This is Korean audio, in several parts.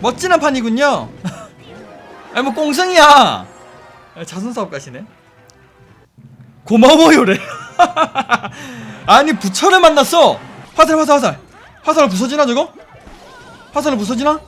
멋진 판이군요. 아니 뭐 꽁승이야. 아, 자선사업 가시네. 고마워요래. 아니 부처를 만났어. 화살 화살 화살. 화살 부서지나 저거? 화살을 부서지나?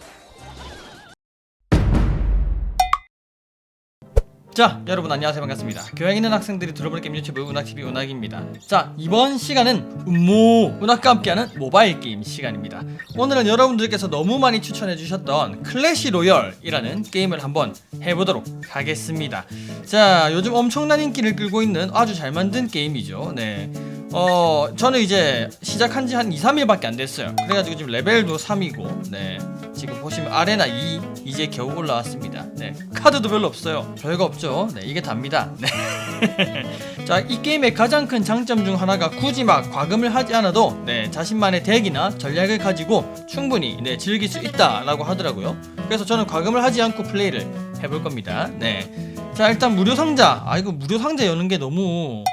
자 여러분 안녕하세요. 반갑습니다. 교양 있는 학생들이 들어볼 게임 유튜브 운학TV 운학입니다. 자 이번 시간은 음모 운학과 함께하는 모바일 게임 시간입니다. 오늘은 여러분들께서 너무 많이 추천해 주셨던 클래시 로열이라는 게임을 한번 해보도록 하겠습니다. 자 요즘 엄청난 인기를 끌고 있는 아주 잘 만든 게임이죠. 네 어, 저는 이제 시작한 지 한 2, 3일밖에 안 됐어요. 그래가지고 지금 레벨도 3이고, 네. 지금 보시면 아레나 2 이제 겨우 올라왔습니다. 네. 카드도 별로 없어요. 별거 없죠. 네. 이게 답니다. 네. 자, 이 게임의 가장 큰 장점 중 하나가 굳이 막 과금을 하지 않아도, 네. 자신만의 덱이나 전략을 가지고 충분히, 네. 즐길 수 있다라고 하더라고요. 그래서 저는 과금을 하지 않고 플레이를 해볼 겁니다. 네. 자, 일단 무료 상자. 아, 이거 무료 상자 여는 게 너무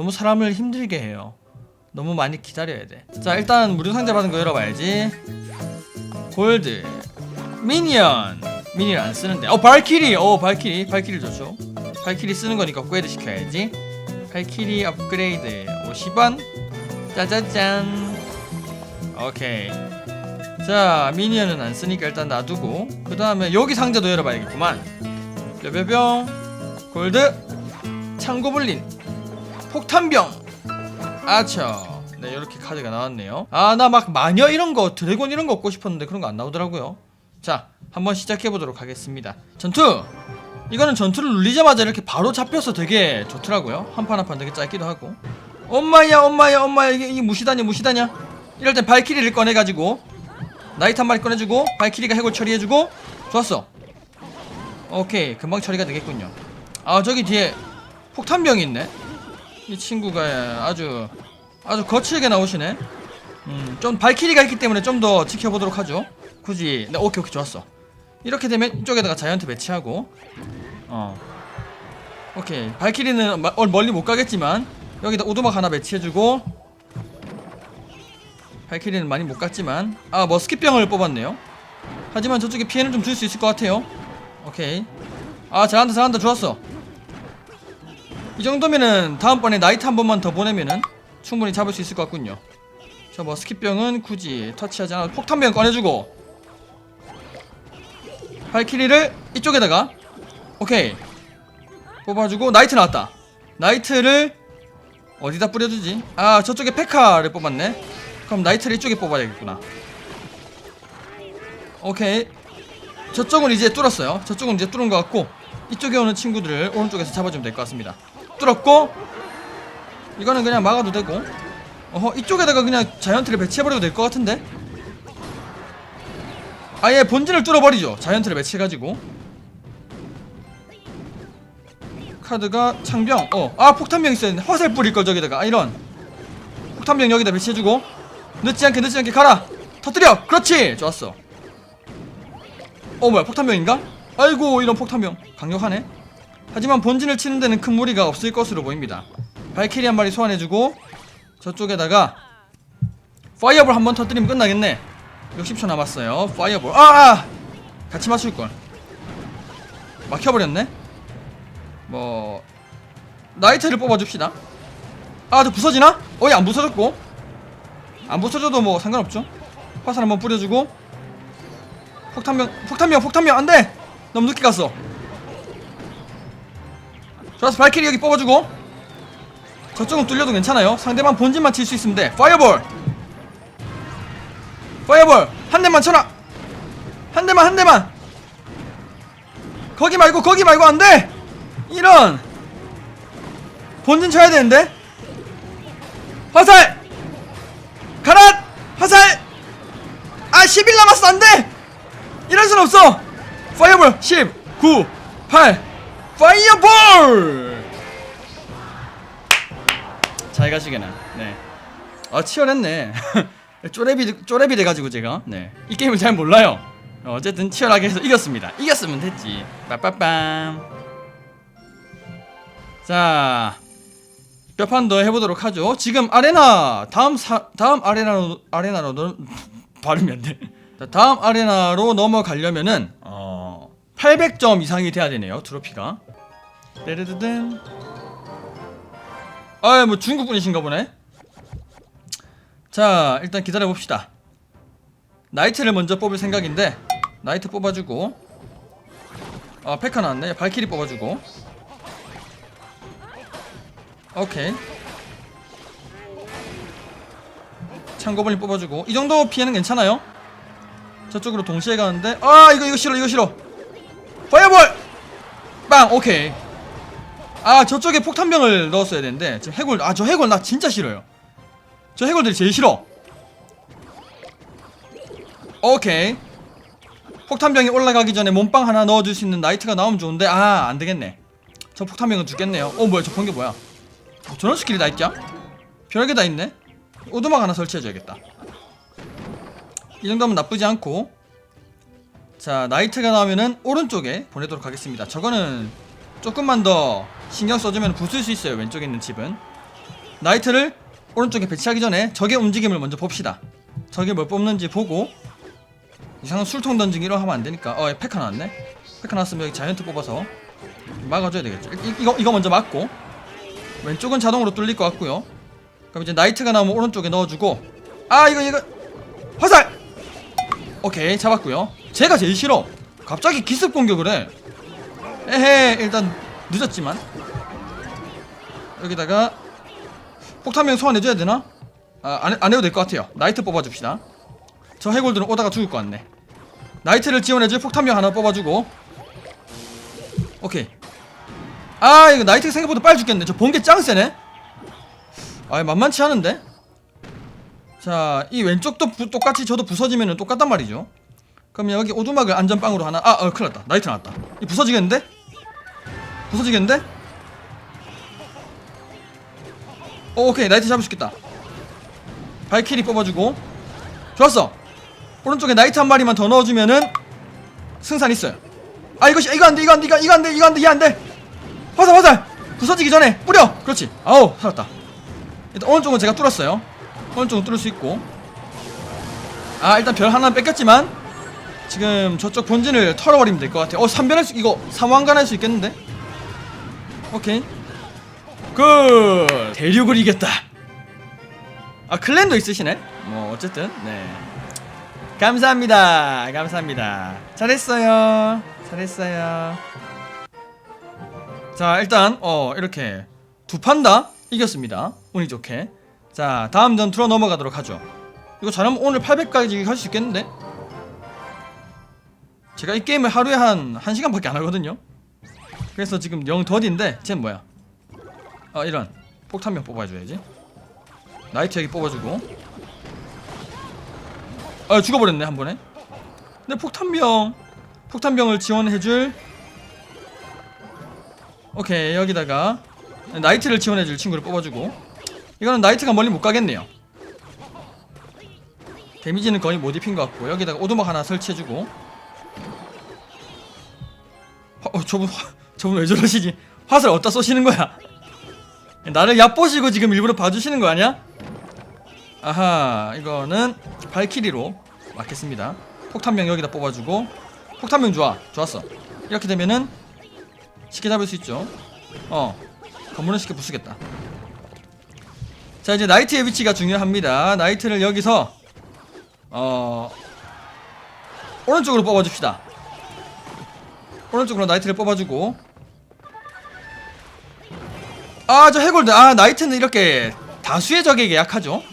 너무 사람을 힘들게 해요. 너무 많이 기다려야 돼. 자, 일단 무료 상자 받은 거 열어봐야지. 골드, 미니언, 미니언 안 쓰는데. 어, 발키리, 어, 발키리, 발키리 좋죠. 발키리 쓰는 거니까 업그레이드 시켜야지. 발키리 업그레이드 50원. 짜자잔. 오케이. 자, 미니언은 안 쓰니까 일단 놔두고. 그 다음에 여기 상자도 열어봐야겠구만. 뼈뼈뿅, 골드, 창고블린, 폭탄병. 아쵸 네 이렇게 카드가 나왔네요. 아 나 막 마녀 이런 거 드래곤 이런 거 얻고 싶었는데 그런 거 안 나오더라고요. 자 한번 시작해 보도록 하겠습니다. 전투. 이거는 전투를 눌리자마자 이렇게 바로 잡혀서 되게 좋더라고요. 한 판 한 판 되게 짧기도 하고. 엄마야 엄마야 엄마야 이게, 이게 무시다냐 무시다냐? 이럴 땐 발키리를 꺼내가지고 나이트 한 마리 꺼내주고 발키리가 해골 처리해주고. 좋았어. 오케이 금방 처리가 되겠군요. 아 저기 뒤에 폭탄병이 있네 이 친구가 아주 아주 거칠게 나오시네. 음, 좀 발키리가 있기 때문에 좀 더 지켜보도록 하죠. 굳이 네, 오케이 오케이 좋았어. 이렇게 되면 이쪽에다가 자이언트 배치하고 어 오케이 발키리는 마- 어, 멀리 못 가겠지만 여기다 오두막 하나 배치해주고 발키리는 많이 못 갔지만 아 머스킷병을 뽑았네요. 하지만 저쪽에 피해는 좀 줄 수 있을 것 같아요. 오케이 아 잘한다 잘한다 좋았어. 이 정도면은 다음번에 나이트 한 번만 더 보내면은 충분히 잡을 수 있을 것 같군요. 저뭐 스킵병은 굳이 터치하지 않아도 폭탄병 꺼내주고 발키리를 이쪽에다가 오케이 뽑아주고 나이트 나왔다. 나이트를 어디다 뿌려주지? 아 저쪽에 페카를 뽑았네. 그럼 나이트를 이쪽에 뽑아야겠구나. 오케이 저쪽은 이제 뚫었어요. 저쪽은 이제 뚫은 것 같고 이쪽에 오는 친구들을 오른쪽에서 잡아주면 될 것 같습니다. 뚫었고 이거는 그냥 막아도 되고. 어허 이쪽에다가 그냥 자이언트를 배치해버려도 될 것 같은데? 아예 본진을 뚫어버리죠. 자이언트를 배치해가지고. 카드가 창병. 어아 폭탄병 있어야 되는데. 화살 뿌릴 걸 저기다가. 아 이런. 폭탄병 여기다 배치해주고. 늦지 않게 늦지 않게 가라. 터뜨려! 그렇지! 좋았어. 어 뭐야 폭탄병인가? 아이고 이런 폭탄병. 강력하네 하지만 본진을 치는 데는 큰 무리가 없을 것으로 보입니다. 발키리 한 마리 소환해주고 저쪽에다가 파이어볼 한 번 터뜨리면 끝나겠네. 60초 남았어요. 파이어볼. 아, 아! 같이 맞출 걸. 막혀버렸네. 뭐 나이트를 뽑아줍시다. 아, 저 부서지나? 어이 안 부서졌고. 안 부서져도 뭐 상관없죠. 화살 한번 뿌려주고 폭탄병, 폭탄병, 폭탄병 안돼. 너무 늦게 갔어. 좋았어 발키리 여기 뽑아주고. 저쪽은 뚫려도 괜찮아요. 상대방 본진만 칠 수 있으면 돼. 파이어볼! 파이어볼! 한 대만 쳐라! 한 대만 한 대만! 거기 말고 거기 말고 안돼! 이런! 본진 쳐야 되는데? 화살! 가라 화살! 아11 남았어. 안돼! 이럴 순 없어. 파이어볼 10 9 8 파이어볼! 잘 가시게나. 네. 아 치열했네. 쪼레비 쪼레비 돼가지고 제가 네. 이 게임을 잘 몰라요. 어, 어쨌든 치열하게 해서 이겼습니다. 이겼으면 됐지. 빠빠빰. 자. 몇 판 더 해보도록 하죠. 지금 아레나 다음 사 다음 아레나로 아레나로 너 발음이 안 돼. 자, 다음 아레나로 넘어가려면은 어 800점 이상이 돼야 되네요 트로피가 떼르드든 아뭐 중국 분이신가 보네. 자 일단 기다려 봅시다. 나이트를 먼저 뽑을 생각인데 나이트 뽑아주고 아 페카 나왔네. 발키리 뽑아주고. 오케이. 창고벌리 뽑아주고. 이 정도 피해는 괜찮아요. 저쪽으로 동시에 가는데 아 이거 이거 싫어 이거 싫어. 파이어볼! 빵 오케이 아 저쪽에 폭탄병을 넣었어야 되는데 지금 해골 아 저 해골 나 진짜 싫어요. 저 해골들이 제일 싫어. 오케이. 폭탄병이 올라가기 전에 몸빵 하나 넣어줄 수 있는 나이트가 나오면 좋은데 아 안되겠네. 저 폭탄병은 죽겠네요. 어 뭐야 저 번개 뭐야? 어, 저런 스킬이 다 있냐? 별게 다 있네. 오두막 하나 설치해줘야겠다. 이 정도면 나쁘지 않고. 자 나이트가 나오면은 오른쪽에 보내도록 하겠습니다. 저거는 조금만 더 신경 써주면 부술 수 있어요 왼쪽에 있는 집은. 나이트를 오른쪽에 배치하기 전에 적의 움직임을 먼저 봅시다. 적이 뭘 뽑는지 보고 이상한 술통 던지기 이러 하면 안 되니까. 어 페카 나왔네. 페카 나왔으면 여기 자이언트 뽑아서 막아줘야 되겠죠. 이, 이거 이거 먼저 막고. 왼쪽은 자동으로 뚫릴 것 같고요. 그럼 이제 나이트가 나오면 오른쪽에 넣어주고. 아 이거 이거. 화살! 오케이 잡았고요. 제가 제일 싫어. 갑자기 기습 공격을 해. 에헤 일단 늦었지만. 여기다가 폭탄명 소환해줘야 되나? 아, 안, 안 해도 될 것 같아요. 나이트 뽑아줍시다. 저 해골들은 오다가 죽을 것 같네. 나이트를 지원해줄 폭탄명 하나 뽑아주고. 오케이. 아 이거 나이트 생각보다 빨리 죽겠네. 저 번개 짱 세네. 아 만만치 않은데? 자 이 왼쪽도 부- 똑같이 저도 부서지면 똑같단 말이죠. 그럼 여기 오두막을 안전빵으로 하나. 아 어, 큰일 났다. 나이트 나왔다. 이 부서지겠는데? 부서지겠는데? 오, 오케이. 나이트 잡을 수 있겠다. 발키리 뽑아주고. 좋았어. 오른쪽에 나이트 한 마리만 더 넣어주면은 승산 있어요. 아 이것이 이거 안돼 이거 안돼 이거 안돼 이거 안돼 이거 안돼 화살 화살! 부서지기 전에 뿌려! 그렇지. 아우 살았다. 일단 오른쪽은 제가 뚫었어요. 오른쪽은 뚫을 수 있고. 아 일단 별 하나 뺏겼지만 지금 저쪽 본진을 털어버리면 될 것 같아요. 어 3변할 수 이거 상황 간 할 수 있겠는데 오케이. 굿! 대륙을 이겼다. 아 클랜도 있으시네? 뭐 어쨌든 네. 감사합니다. 감사합니다. 잘했어요. 잘했어요. 자 일단 어 이렇게 두 판 다 이겼습니다. 운이 좋게. 자 다음 전투로 넘어가도록 하죠. 이거 잘하면 오늘 800까지 갈 수 있겠는데? 제가 이 게임을 하루에 한 1시간밖에 안 하거든요 그래서 지금 영 덧인데 쟤는 뭐야? 아 이런. 폭탄병 뽑아줘야지. 나이트 여기 뽑아주고. 아 죽어버렸네 한 번에. 근데 폭탄병. 폭탄병을 지원해줄. 오케이 여기다가. 나이트를 지원해줄 친구를 뽑아주고. 이거는 나이트가 멀리 못 가겠네요. 데미지는 거의 못 입힌 것 같고 여기다가 오두막 하나 설치해주고. 화, 어, 저분 화, 저분 왜 저러시지? 화살 어디다 쏘시는 거야? 나를 얕보시고 지금 일부러 봐주시는 거 아니야? 아하 이거는 발키리로 맞겠습니다. 폭탄병 여기다 뽑아주고. 폭탄병 좋아. 좋았어. 이렇게 되면은 쉽게 잡을 수 있죠. 어 건물은 쉽게 부수겠다. 자 이제 나이트의 위치가 중요합니다. 나이트를 여기서 어 오른쪽으로 뽑아줍시다. 오른쪽으로 나이트를 뽑아주고 아 저 해골드 아 나이트는 이렇게 다수의 적에게 약하죠?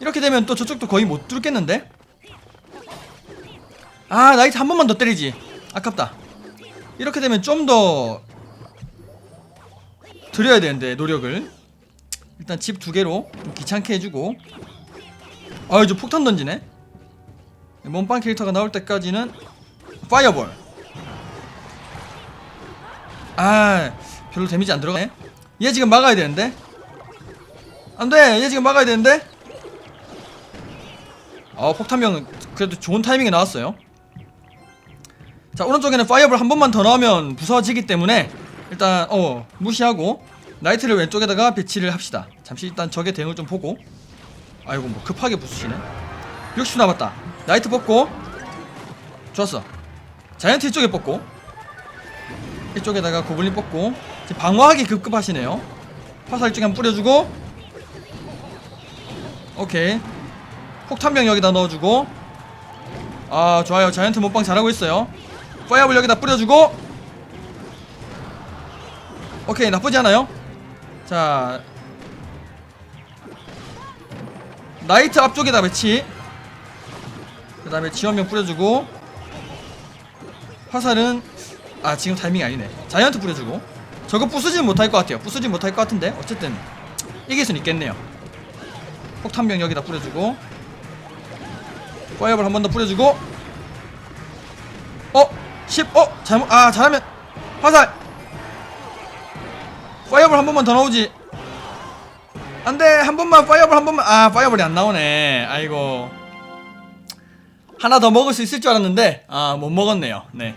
이렇게 되면 또 저쪽도 거의 못 뚫겠는데? 아 나이트 한 번만 더 때리지. 아깝다. 이렇게 되면 좀 더 드려야 되는데 노력을. 일단 집 두 개로 좀 귀찮게 해주고. 아 이제 폭탄 던지네. 몸빵 캐릭터가 나올 때까지는 파이어볼. 아 별로 데미지 안 들어가네 얘 지금 막아야 되는데? 안돼! 얘 지금 막아야 되는데? 어 폭탄병 그래도 좋은 타이밍에 나왔어요. 자 오른쪽에는 파이어볼 한 번만 더 넣으면 부서지기 때문에 일단 어 무시하고 나이트를 왼쪽에다가 배치를 합시다. 잠시 일단 적의 대응을 좀 보고. 아이고 뭐 급하게 부수시네. 60초 남았다. 나이트 뽑고. 좋았어. 자이언트 이쪽에 뽑고. 이쪽에다가 고블린 뽑고 방어하기 급급하시네요. 화살 이쪽에 한번 뿌려주고. 오케이. 폭탄병 여기다 넣어주고. 아 좋아요. 자이언트 몸빵 잘하고 있어요. 파이어볼 여기다 뿌려주고. 오케이 나쁘지 않아요. 자. 나이트 앞쪽에다 배치. 그 다음에 지원병 뿌려주고. 화살은 아 지금 타이밍이 아니네. 자이언트 뿌려주고 저거 부수진 못할 것 같아요. 부수진 못할 것 같은데 어쨌든 이길 순 있겠네요. 폭탄병 여기다 뿌려주고 파이어볼 한 번 더 뿌려주고 어? 10? 어? 잘못 아 잘하면 화살! 파이어볼 한 번만 더 나오지. 안돼! 한 번만 파이어볼 한 번만 아 파이어볼이 안 나오네. 아이고. 하나 더 먹을 수 있을 줄 알았는데 아 못 먹었네요. 네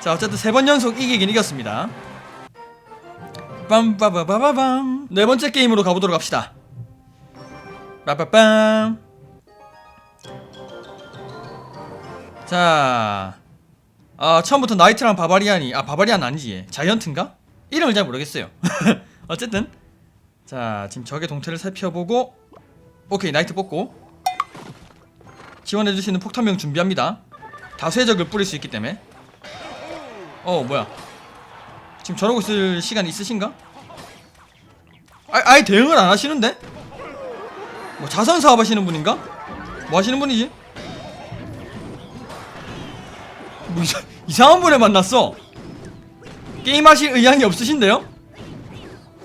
자 어쨌든 세 번 연속 이기긴 이겼습니다. 빰빠바바바밤 네 번째 게임으로 가보도록 합시다. 빠빠빰. 자, 아 처음부터 나이트랑 바바리안이 아 바바리안 아니지. 자이언트인가? 이름을 잘 모르겠어요. 어쨌든 자 지금 적의 동태를 살펴보고 오케이 나이트 뽑고. 지원해 주시는 폭탄병 준비합니다. 다수의 적을 뿌릴 수 있기 때문에 어 뭐야 지금 저러고 있을 시간 있으신가? 아, 아예 대응을 안 하시는데? 뭐 자선 사업 하시는 분인가? 뭐 하시는 분이지? 뭐 이상, 이상한 분을 만났어 게임하실 의향이 없으신데요?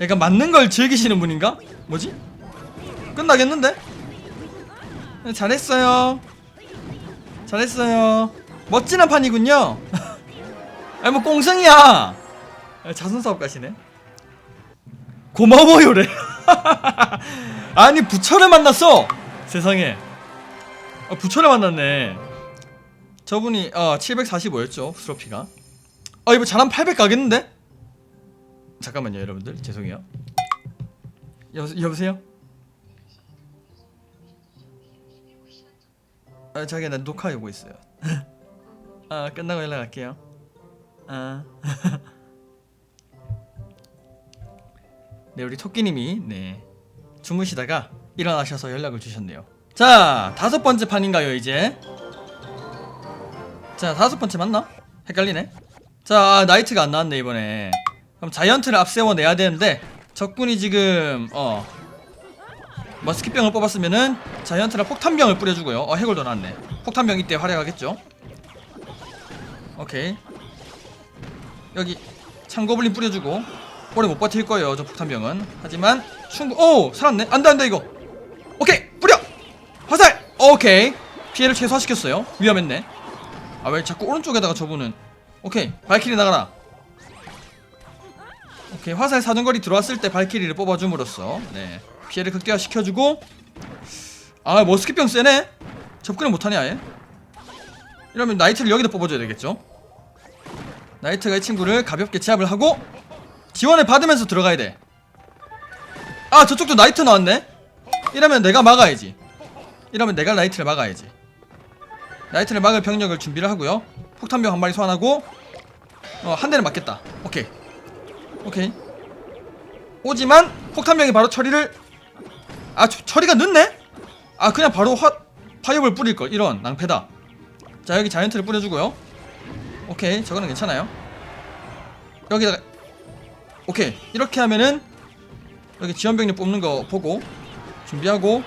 약간 맞는 걸 즐기시는 분인가? 뭐지? 끝나겠는데? 네, 잘했어요 잘했어요 멋지는 판이군요 아니 뭐 꽁승이야. 아, 자선사업 가시네. 고마워요래. 아니 부처를 만났어. 세상에. 아, 부처를 만났네. 저분이 어 745였죠 트로피가. 아 이거 잘하면 800 가겠는데? 잠깐만요 여러분들. 죄송해요. 여, 여보세요? 아 자기야 나 녹화하고 있어요. 아 끝나고 연락할게요 아 네, 우리 토끼님이 네 주무시다가 일어나셔서 연락을 주셨네요. 자, 다섯 번째 판인가요, 이제? 자, 다섯 번째 맞나? 헷갈리네. 자, 아, 나이트가 안 나왔네 이번에. 그럼 자이언트를 앞세워 내야 되는데 적군이 지금 어 머스킷병을 뽑았으면은 자이언트랑 폭탄병을 뿌려주고요. 어, 해골도 나왔네. 폭탄병 이때 활약하겠죠? 오케이. 여기 창고블린 뿌려주고 오래 못 버틸 거예요 저 폭탄병은. 하지만 충분 오! 살았네? 안돼 안돼 이거. 오케이! 뿌려! 화살! 오케이! 피해를 최소화시켰어요. 위험했네. 아 왜 자꾸 오른쪽에다가 저분은? 오케이 발키리 나가라. 오케이 화살 사정거리 들어왔을 때 발키리를 뽑아줌으로써 네. 피해를 극대화시켜주고. 아 머스킷병 세네? 접근을 못하네 아예. 이러면 나이트를 여기다 뽑아줘야 되겠죠 나이트가 이 친구를 가볍게 제압을 하고 지원을 받으면서 들어가야 돼. 아 저쪽도 나이트 나왔네. 이러면 내가 막아야지. 이러면 내가 나이트를 막아야지. 나이트를 막을 병력을 준비를 하고요. 폭탄병 한 마리 소환하고 어 한 대를 맞겠다. 오케이. 오케이. 오지만 폭탄병이 바로 처리를 아 처, 처리가 늦네? 아 그냥 바로 화 파이어볼 뿌릴 걸 이런 낭패다. 자 여기 자이언트를 뿌려주고요. 오케이 저거는 괜찮아요. 여기다가 오케이. 이렇게 하면은 여기 지원병력 뽑는 거 보고 준비하고.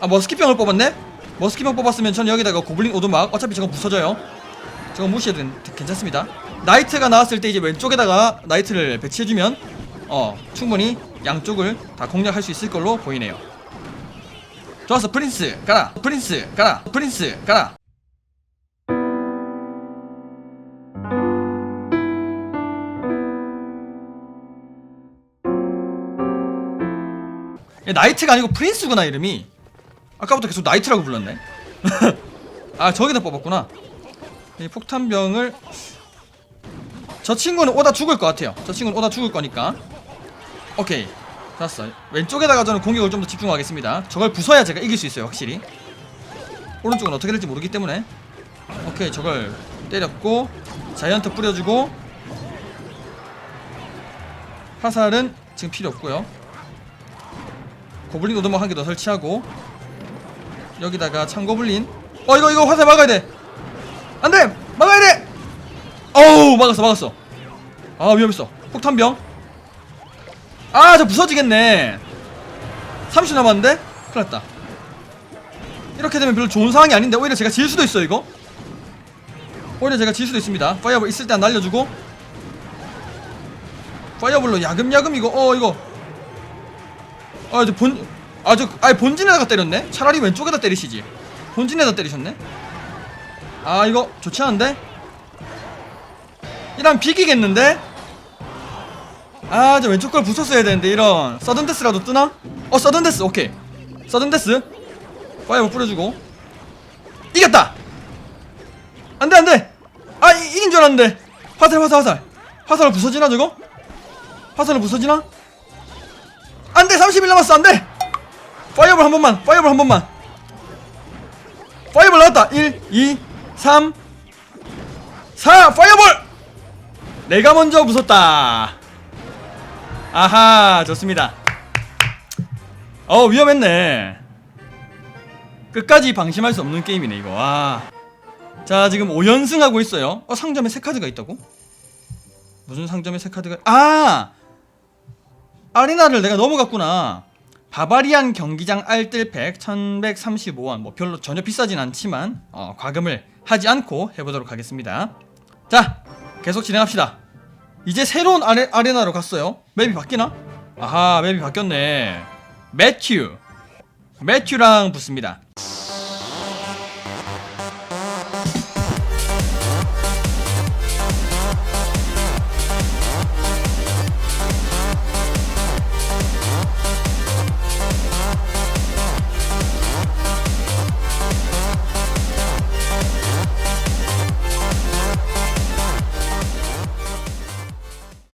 아 머스킷병을 뽑았네? 머스킷병 뽑았으면 전 여기다가 고블린 오두막 어차피 저건 부서져요. 저건 무시해도 괜- 괜찮습니다. 나이트가 나왔을 때 이제 왼쪽에다가 나이트를 배치해주면 어 충분히 양쪽을 다 공략할 수 있을 걸로 보이네요. 좋았어 프린스 가라! 프린스 가라! 프린스 가라 얘 나이트가 아니고 프린스구나 이름이. 아까부터 계속 나이트라고 불렀네. 아 저기다 뽑았구나. 이 폭탄병을. 저 친구는 오다 죽을 것 같아요. 저 친구는 오다 죽을 거니까. 오케이. 좋았어. 왼쪽에다가 저는 공격을 좀 더 집중하겠습니다. 저걸 부숴야 제가 이길 수 있어요 확실히. 오른쪽은 어떻게 될지 모르기 때문에. 오케이 저걸 때렸고 자이언트 뿌려주고. 화살은 지금 필요 없고요 고블린 오도막 한 개 더 설치하고 여기다가 창고블린. 어 이거 이거 화살 막아야 돼. 안돼! 막아야 돼! 어우 막았어 막았어. 아 위험했어. 폭탄병. 아 저 부서지겠네. 30초 남았는데? 큰일 났다. 이렇게 되면 별로 좋은 상황이 아닌데? 오히려 제가 질 수도 있어요 이거. 오히려 제가 질 수도 있습니다. 파이어볼 있을 때 안 날려주고. 파이어볼로 야금야금 이거. 어 이거 아 저 본 아 저 아니 본진에다가 때렸네? 차라리 왼쪽에다 때리시지. 본진에다 때리셨네? 아 이거 좋지 않은데? 이러면 비기겠는데? 아 저 왼쪽 걸 부쉈어야 되는데 이런. 서든데스라도 뜨나? 어 서든데스 오케이. 서든데스? 파이어볼 뿌려주고. 이겼다! 안 돼 안 돼! 아 이, 이긴 줄 알았는데. 화살 화살 화살. 화살로 부서지나 저거? 화살로 부서지나? 안돼 30일 남았어 안돼. 파이어볼 한 번만 파이어볼 한 번만. 파이어볼 나왔다. 1 2 3 4 파이어볼! 내가 먼저 부쉈다. 아하 좋습니다. 어 위험했네. 끝까지 방심할 수 없는 게임이네 이거. 와. 자 지금 5연승 하고 있어요. 어 상점에 세 카드가 있다고? 무슨 상점에 세 카드가 아 아리나를 내가 넘어갔구나. 바바리안 경기장 알뜰팩 1135원. 뭐 별로 전혀 비싸진 않지만 어, 과금을 하지 않고 해보도록 하겠습니다. 자 계속 진행합시다. 이제 새로운 아레, 아레나로 갔어요. 맵이 바뀌나? 아하 맵이 바뀌었네. 매튜. 매튜랑 붙습니다